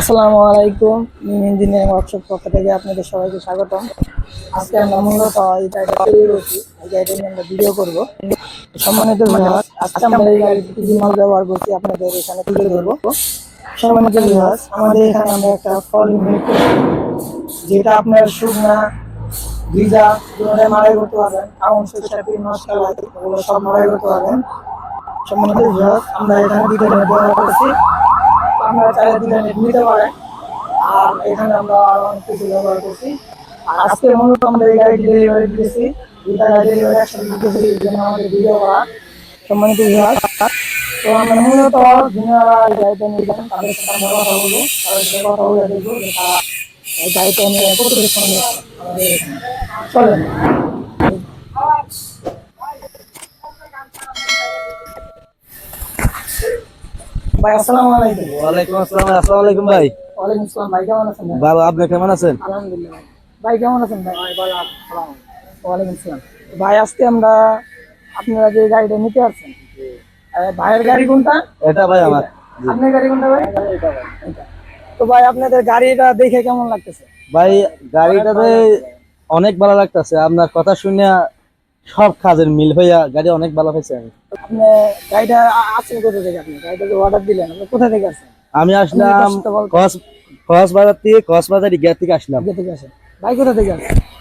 আসসালামু আলাইকুম engineering workshop পক্ষ থেকে আপনাদের সবাইকে স্বাগতম। আজকে আমরা মূলত এই গাড়িটা তৈরি করছি। এই গাড়িটা নিয়ে আমরা ভিডিও করব। সম্মানিত ভিউয়ার্স আজকে আমরা এই গাড়িতে কি কি মাল ব্যবহার করছি, আপনাদের এখানে তুলে ধরবো। সম্মানিত আমাদের এখানে আমরা একটা ফল যেটা আপনার শুকনা ভিজা দুটোটাই মারাই করতে পারবেন। কারণ সরষা মশলা সব মারাই করতে পারবেন। সম্মানিত আমরা এখানে নেট ব্যবহার করছি। আপনারা চাইলে দুটো নেট নিতে পারেন আর এখানে আমরা আরও অনেক কিছু ব্যবহার করছি। আর আজকে মূলত আমরা এই গাড়ি ডেলিভারি দিয়েছি দুটা সম্মানিত তো আমরা মূলত নিয়ে আমরা ভাই আসসালামু আলাইকুম। ওয়ালাইকুম আসসালাম আসসালামু আলাইকুম ভাই। ওয়ালাইকুম আসসালাম ভাই কেমন আছেন ভাই? বাবা আপনি কেমন আছেন? আলহামদুলিল্লাহ। ভাই। ভাই কেমন আছেন ভাই? ওয়ালাইকুম আসসালাম। ভাই আজকে আমরা আপনারা যে গাড়িটা নিতে আসছেন ভাইয়ের গাড়ি কোনটা? এটা ভাই আমার। আপনার গাড়ি কোনটা ভাই? তো ভাই আপনাদের গাড়িটা দেখে কেমন লাগতেছে? ভাই গাড়িটাতে অনেক ভালো লাগতেছে। আপনার কথা শুনে সব কাজের মিল হইয়া গাড়ি অনেক ভালো হয়েছে আমি আপনি গাড়িটা আসছেন কোথা থেকে আপনি? গাড়িটা যে অর্ডার দিলেন আপনি কোথা থেকে আসছেন আমি আসলাম কক্সবাজার থেকে কক্সবাজার গিয়া থেকে আসলাম। কোথা থেকে আসেন। ভাই কোথা থেকে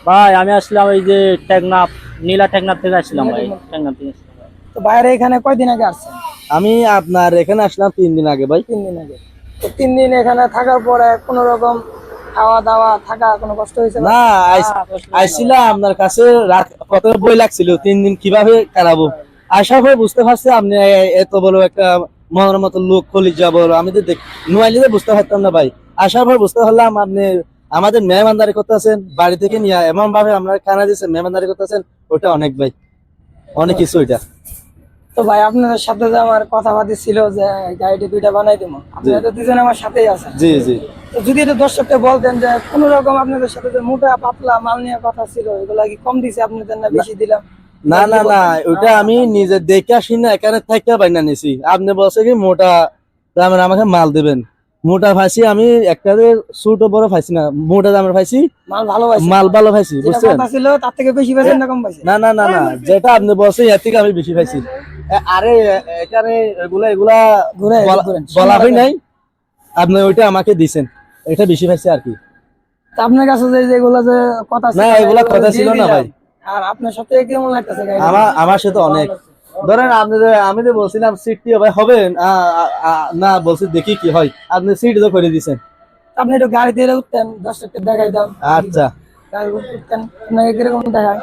ভাই আমি আসলাম ওই যে টেকনাফ নীলা টেকনাফ থেকে আসলাম ভাই। টেকনাফ। থেকে তো বাইরে এখানে কয়দিন আগে আসছেন? আমি আপনার এখানে আসলাম তিন দিন আগে ভাই। তিন দিন আগে। তো তিন দিন এখানে থাকার পরে কোনো রকম খাওয়া দাওয়া থাকা কোনো কষ্ট হয়েছে না? না আইছিলাম আপনার কাছে কত বই লাগছিল? তিন দিন কীভাবে কাটাবো? আসার পরে বুঝতে পারছি আপনি এত বড় একটা মনের মতো লোক খলি যাব আমি তো দেখ- নোয়াইলিতে বুঝতে পারতাম না ভাই। আসার পর বুঝতে পারলাম আপনি আমাদের মেহমানদারি করতেছেন বাড়ি থেকে নিয়ে এমন ভাবে আমরা খানা দিচ্ছেন মেহমানদারি করতেছেন ওটা অনেক ভাই। অনেক কিছু ওইটা তো ভাই আপনাদের সাথে যে আমার কথাবার্তা ছিল যে গাড়িটি দুইটা বানাই দিব আপনারা তো দুজন আমার সাথেই আছেন। জি জি। যদি এটা দর্শককে বলতেন যে কোন রকম আপনাদের সাথে যে মোটা পাতলা মাল নিয়ে কথা ছিল এগুলা কি কম দিছে আপনাদের না বেশি দিলাম? না না না ওইটা আমি নিজে দেখে আসি না এখানে থেকে বাইনা নিছি। আপনি বলছে কি মোটা দামের আমাকে মাল দিবেন। মোটা ফাইছি আমি একটা সুটও বড় ফাইছি না মোটা দামের ফাইছি মাল ভালো পাইছে মাল ভালো ফাইছি বুঝছেন? কথা ছিল তার থেকে বেশি পাইছেন না কম পাইছে না না না না যেটা আপনি বলছেন এর থেকে আমি বেশি পাইছি আরে এখানে এগুলা এগুলা বলা- হয় নাই। আপনি ওইটা আমাকে দিছেন। এটা বেশি পাইছি আর কি। তা আপনার কাছে যে যেগুলো যে কথা না, এগুলা কথা ছিল না ভাই। আর আপনার সাথে কেমন লাগতেছে আমার আমার সাথে অনেক। ধরেন আপনি যে- আমি তো বলছিলাম সিটটি হবে হবে আ- আ- আ- না বলছি দেখি কি হয়। আপনি সিট তো করে দিছেন। আপনি একটু গাড়ি দিয়ে উঠতেন দশ টাকা দেখাই দেখাইতাম। আচ্ছা। গাড়ি উঠতেন আপনাকে কীরকম দেখায়?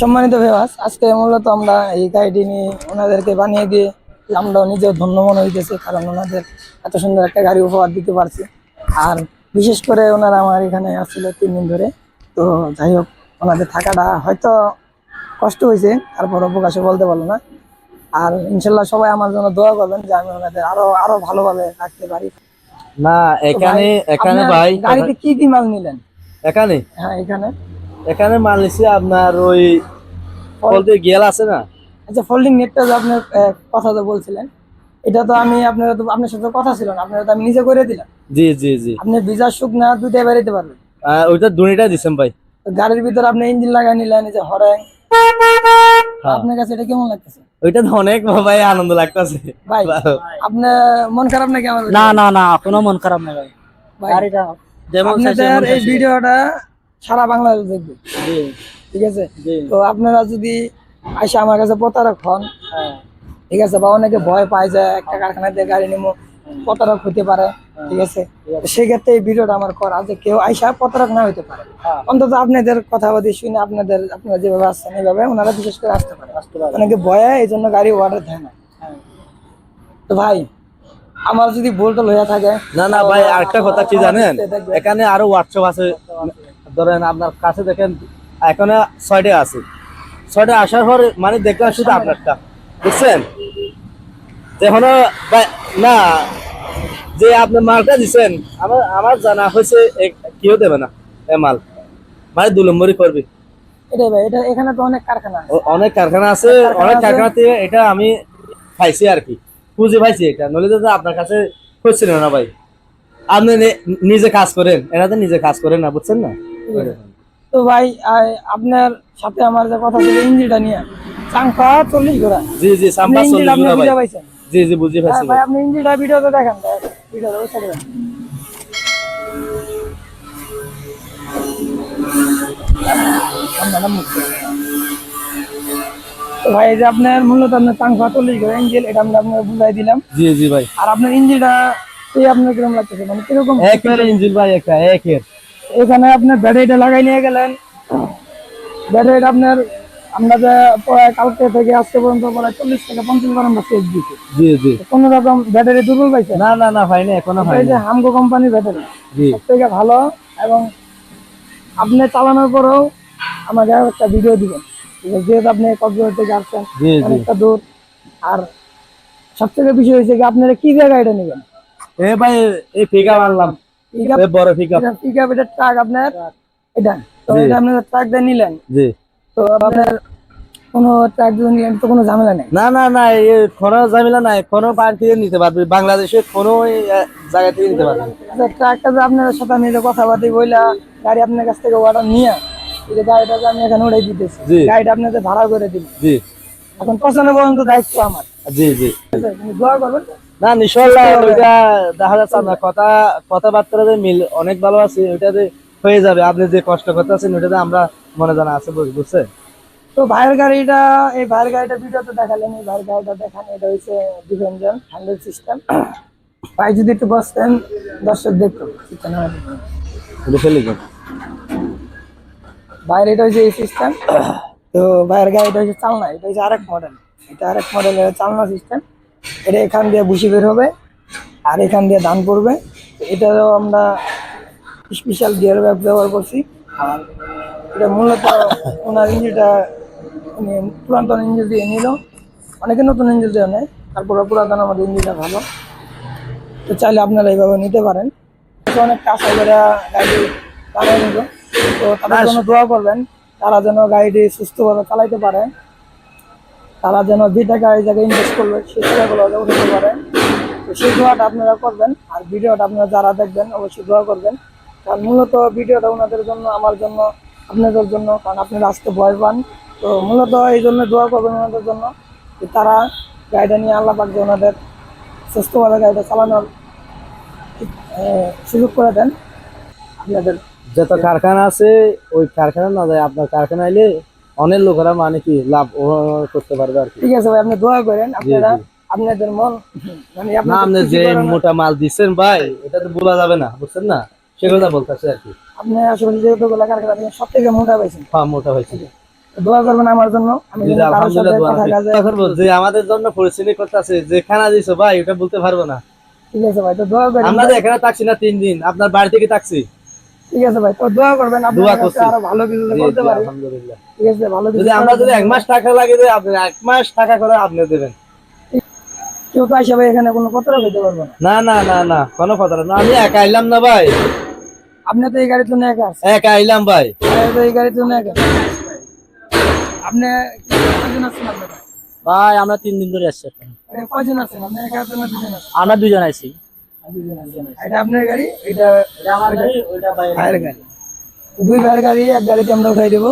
সম্মানিত ভেবাস আজকে মূলত আমরা এই গাড়িটি নিয়ে ওনাদেরকে বানিয়ে দিয়ে আমরাও নিজেও ধন্য মনে হইতেছে কারণ ওনাদের এত সুন্দর একটা গাড়ি উপহার দিতে পারছি। আর বিশেষ করে ওনারা আমার এখানে আসছিল তিন দিন ধরে। তো যাই হোক ওনাদের থাকাটা হয়তো কষ্ট হয়েছে তারপরও প্রকাশে বলতে পারল না। আর ইনশাল্লাহ সবাই আমার জন্য দোয়া করবেন যে আমি ওনাদের আরও আরও ভালোভাবে রাখতে পারি। না এখানে এখানে ভাই গাড়িতে কি কি মাল নিলেন? এখানে? হ্যাঁ এখানে। এখানে মাল নিছি আপনার ওই বলতে গেল আছে না? আচ্ছা ফোল্ডিং নেটটা যে আপনার কথা তো বলছিলেন এটা তো আমি আপনার তো আপনার সাথে কথা ছিল না আপনারা তো আমি নিজে করে দিলাম। জি জি জি। আপনি ভিজা শুকনা দুটাই বেরোতে পারবেন। ওইটা দুনিটা দিছেন ভাই। গাড়ির ভিতরে আপনি ইঞ্জিন লাগাই নিলেন এই যে হরেন। আপনার কাছে এটা কেমন লাগতেছে? ওইটা তো অনেক ভাই আনন্দ লাগতেছে। ভাই আপনার মন খারাপ নাকি আমার না না না কোনো মন খারাপ নেই ভাই। ভাই, গাড়িটা যেমন চাইছে আপনাদের এই ভিডিওটা সারা বাংলাদেশ দেখবে। ঠিক আছে? তো আপনারা যদি আইসা আমার কাছে প্রতারক হন হ্যাঁ, ঠিক আছে বা অনেকে ভয় পায় যে একটা কারখানা দিয়ে গাড়ি নিমো প্রতারক হতে পারে ঠিক আছে? সেক্ষেত্রে এই ভিডিওটা আমার করা যে কেউ আইসা প্রতারক না হতে পারে। হ্যাঁ, অন্তত আপনাদের কথা কথাবার্তা শুনে আপনাদের আপনারা যেভাবে আসছেন এইভাবে ওনারা বিশেষ করে আসতে পারে। অনেকে ভয়ে এই জন্য গাড়ি অর্ডার দেয় না। হ্যাঁ। তো ভাই আমার যদি ভুলটা লইয়া থাকে না না ভাই আরেকটা কথা কি জানেন? এখানে আরও হোয়াটসঅ্যাপ আছে ধরেন আপনার কাছে দেখেন এখানে ছয়টা আছে। ছয়টা আসার পর মানে দেখলাম শুধু আপনারটা। বুঝছেন? এখনও না যে আপনি মালটা দিচ্ছেন আমার আমার জানা হয়েছে কেউ দেবে না এ মাল। মানে দু নম্বরই করবি। এটা এখানে তো অনেক কারখানা আছে। অনেক কারখানা আছে অনেক কারখানা থেকে এটা আমি পাইছি আর কি। খুঁজে পাইছি এটা। নইলে তো আপনার কাছে খুঁজছিল না ভাই। আপনি নিজে কাজ করেন। এনাতে নিজে কাজ করেন না বুঝছেন না? তো ভাই আপনার সাথে আমার যে কথা ছিল ইঞ্জিনটা নিয়ে চল্লিশ ঘোড়া। জি জি চল্লিশ আপনি ভাই। পাইছেন? জি জি বুঝি হ্যাঁ, পাইছি ভাই আপনি ইঞ্জিনটা ভিডিওতে দেখেন ভিডিওতে। তো ভাই যে আপনার মূলত আপনার চাঙ্কা চল্লিশ ঘোড়া ইঞ্জিন এটা আমরা আপনার বুঝাই দিলাম। জি জি ভাই। আর আপনার ইঞ্জিনটা এই আপনার কীরকম লাগতেছে? মানে কীরকম একের ইঞ্জিন ভাই একটা একের। এখানে আপনার ব্যাটারিটা লাগাই নিয়ে গেলেন। ব্যাটারিটা আপনার আমরা যে প্রায় কালকে থেকে আজকে পর্যন্ত প্রায় চল্লিশ থেকে পঞ্চাশ বার আমরা সেট দিচ্ছি জি জি। কোন রকম ব্যাটারি দুর্বল পাইছে? না না না এখনও হয় যে হামকো কোম্পানির ব্যাটারি। জি। থেকে ভালো এবং আপনি চালানোর পরেও আমাকে একটা ভিডিও দিবেন। যেহেতু আপনি কক্সবাজার থেকে আসছেন অনেকটা দূর। আর সব থেকে বিষয় হয়েছে কি আপনারা কি জায়গায় এটা নেবেন? এ ভাই এই ফিকা এ বড় ফিকা পিক এটা ট্রাক আপনার এটা তো এটা আপনার ট্রাক দিয়ে নিলেন। জি। তো আপনার কোনো ট্রাক দিয়ে নিলেন তো কোনো ঝামেলা নেই? না না না কোনো ঝামেলা নাই কোনো থেকে নিতে পারবে বাংলাদেশে কোনো এ, জায়গা থেকে নিতে পারবে আচ্ছা, ট্রাকটা যে আপনার সাথে আমি যে কথাবার্তা বইলা গাড়ি আপনার কাছ থেকে অর্ডার নিয়ে এই আমি এখানে উড়াই দিতেছি গাড়িটা আপনাদের ভাড়া করে দিন জি। এখন পছন্দ পর্যন্ত দায়িত্ব আমার। জি জি। দোয়া করবেন। না নিশ্চয় ওইটা দেখা যাচ্ছে আপনার কথা কথাবার্তা যে মিল অনেক ভালো আছে ওইটাতে হয়ে যাবে আপনি যে কষ্ট করতেছেন ওইটাতে আমরা মনে জানা আছে বুঝ- বুঝছেন তো ভাইয়ের গাড়িটা এই ভাইয়ের গাড়িটা ভিডিওতে দেখালেন এই ভাইয়ের গাড়িটা দেখান এটা হচ্ছে ডিফেন্ডার হ্যান্ডেল সিস্টেম ভাই যদি একটু বসতেন দর্শক দেখতো না এটা হচ্ছে এই সিস্টেম তো বাইরের গাড়িটা হচ্ছে চালনা এটা হচ্ছে আরেক মডেল এটা আরেক মডেলের চালনা সিস্টেম এটা এখান দিয়ে বুসি বের হবে আর এখান দিয়ে ধান পড়বে তো এটাও আমরা স্পেশাল গিয়ার ব্যাগ ব্যবহার করছি। আর এটা মূলত ওনার ইঞ্জিনটা উনি পুরাতন ইঞ্জিন দিয়ে নিল। অনেকে নতুন ইঞ্জিন দিয়ে নেয় তারপরে পুরাতন আমাদের ইঞ্জিনটা ভালো। তো চাইলে আপনারা এইভাবে নিতে পারেন। অনেক কাঁচা করে গাড়ি নিল তো তাদের জন্য দোয়া করবেন। তারা যেন গাড়িটি সুস্থভাবে চালাইতে পারে। তারা যেন যে টাকা এই জায়গায় ইনভেস্ট করবে, সেই টাকাগুলো উঠাতে পারে। তো সেই দোয়াটা আপনারা করবেন। আর ভিডিওটা আপনারা যারা দেখবেন, অবশ্যই দোয়া করবেন। কারণ মূলত ভিডিওটা ওনাদের জন্য, আমার জন্য, আপনাদের জন্য, কারণ আপনারা আসতে ভয় পান। তো মূলত এই জন্য দোয়া করবেন ওনাদের জন্য যে তারা গাড়িটা নিয়ে আল্লাহ পাক যে ওনাদের সুস্থভাবে গাড়িটা চালানোর সুযোগ করে দেন। আপনাদের যত কারখানা আছে, ওই কারখানা না যায়, আপনার কারখানা এলে অনেক লোকেরা মানে কি লাভ করতে পারবে আর কি। ঠিক আছে ভাই আপনি দোয়া করেন আপনারা আপনাদের মন মানে আপনি যে মোটা মাল দিচ্ছেন ভাই এটা তো বলা যাবে না বুঝছেন না? সে কথা বলতেছে আর কি। আপনি আসলে যেহেতু গোলাকার খেলা আপনি সব থেকে মোটা পাইছেন। হ্যাঁ মোটা হয়েছে দোয়া করবেন আমার জন্য আমি দোয়া করব যে আমাদের জন্য পরিস্থিতি করতেছে যে খানা দিছো ভাই ওটা বলতে পারব না। ঠিক আছে ভাই তো দোয়া করেন। আমরা এখানে থাকছি না তিন দিন আপনার বাড়ি থেকে থাকছি। ঠিক আছে ভাই তো দোয়া করবেন দোয়া আপনার কাছে করছি। আরও ভালো কিছু করতে পারি। আলহামদুলিল্লাহ। ঠিক আছে ভালো কিছু যদি আমরা যদি এক মাস টাকা লাগিয়ে দেয় আপনি এক মাস টাকা করে আপনি দেবেন। কেউ তো আসে ভাই এখানে কোনো কথা খেতে পারব না। না না না না কোনো কথা না। আমি একা আইলাম না ভাই। আপনি তো এই গাড়ির জন্য একা আইলাম ভাই। তো এই একা আপনি কয়জন আছেন ভাই আমরা তিন দিন ধরে আসছি এখন। এটা কয়জন আছেন? আপনি একা আছেন দুজন আমরা দুজন আছি। এটা আপনার গাড়ি? এটা আমার গাড়ি ওইটা ভাইয়ের গাড়ি। দুই ভাইয়ের গাড়ি এক গাড়িতে আমরা উঠাই দেবো।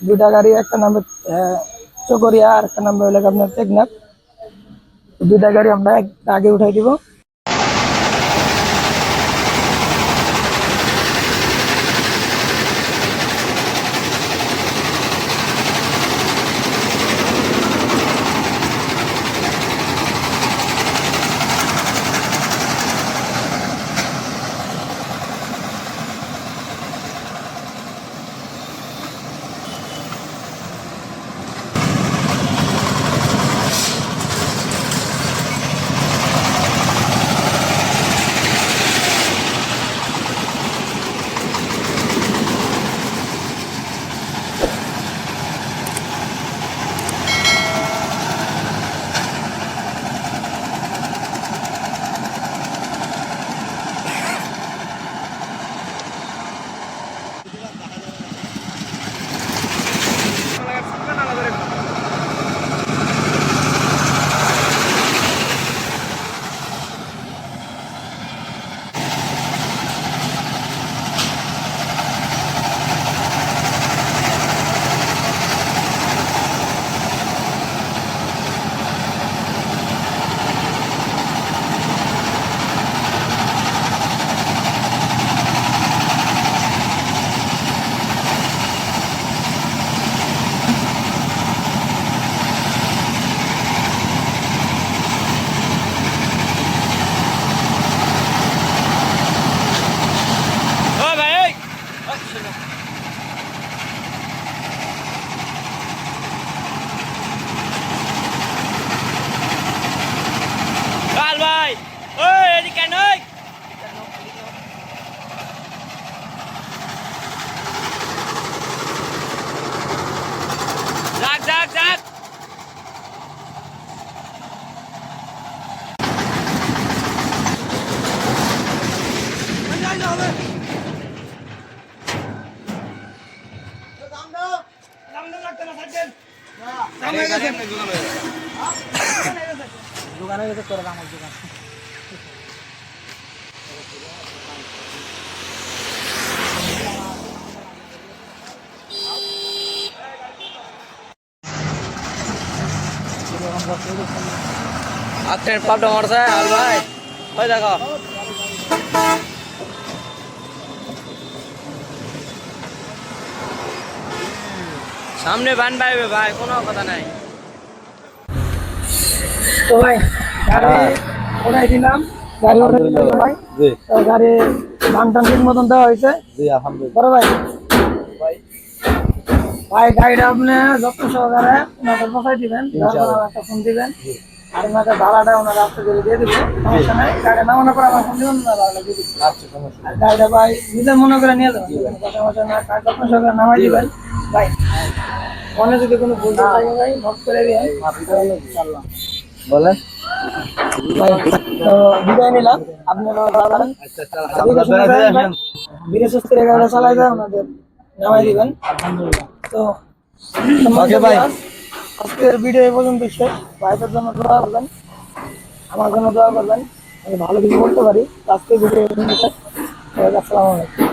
দুটা গাড়ি একটা নাম্বার চকরিয়া আর একটা নামে হলো আপনার টেকনাফ। দুইটা গাড়ি আমরা আগে উঠাই দিব। গেছে করে আমার দোকান। আপনার পাপটা মরছে আর ভাই। ওই দেখো? সামনে বান পাইবে ভাই কোনো কথা নাই। তো ভাই। গাড়ি ওঠাই দিলাম। গাড়ি ভাই। জি। ঠিক মতন দেওয়া হয়েছে। জি আলহামদুলিল্লাহ। বড় ভাই। ভাই গাড়িটা আপনি যত্ন সহকারে পৌঁছাই দিবেন। একটা ফোন দিবেন। আর ওনাকে ভাড়াটা ওনার রাস্তা করে দিয়ে সমস্যা নাই। গাড়ি নামানোর পর আমার ফোন দিবেন ওনার ভাড়াটা দিয়ে দিবেন। আচ্ছা আর গাড়িটা ভাই নিজের মনে করে নিয়ে যাবেন। কথা না কাজ যত্ন সহকারে নামাই দিবেন। ভাই মনে যদি কোনো ভুল থাকে ভাই নোট করে দিয়ে বলেন। তো বিদায় নিলাম। আপনারা ভালো থাকেন। আলহামদুলিল্লাহ ধীরে সুস্থ গাড়িটা চালাই যায় ওনাদের নামাই দিবেন। তো Okay, bye. আজকের ভিডিও এই পর্যন্ত শেষ। ভাইদের জন্য দোয়া করবেন আমার জন্য দোয়া করবেন। আমি ভালো কিছু বলতে পারি। আজকের ভিডিও এই পর্যন্ত শেষ। আসসালামু আলাইকুম।